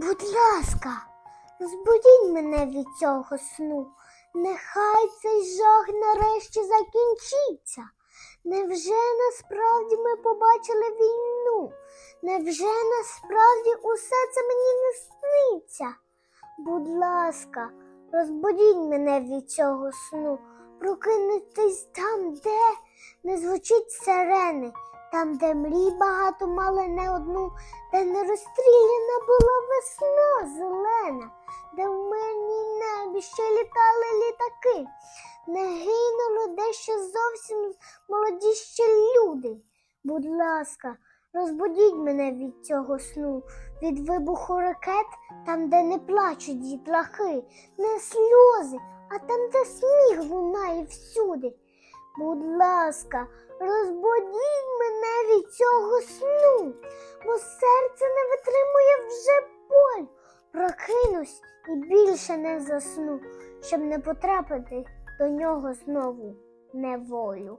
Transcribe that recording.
Будь ласка, збудіть мене від цього сну. Нехай цей жах нарешті закінчиться. Невже насправді ми побачили війну? Невже насправді усе це мені не сниться? Будь ласка, розбудіть мене від цього сну, прокинутись там, де не звучить сирени, там, де мрій багато мали не одну, де не розстріляна була весна зелена, де в мирній небі ще літали літаки, не гинуло дещо зовсім молоді ще люди. Будь ласка, розбудіть мене від цього сну, від вибуху ракет, там, де не плачуть дітлахи, не сльози, а там, де сміх лунає всюди. Будь ласка, розбудіть мене цього сну, бо серце не витримує вже боль. Прокинусь і більше не засну, щоб не потрапити до нього знову неволю.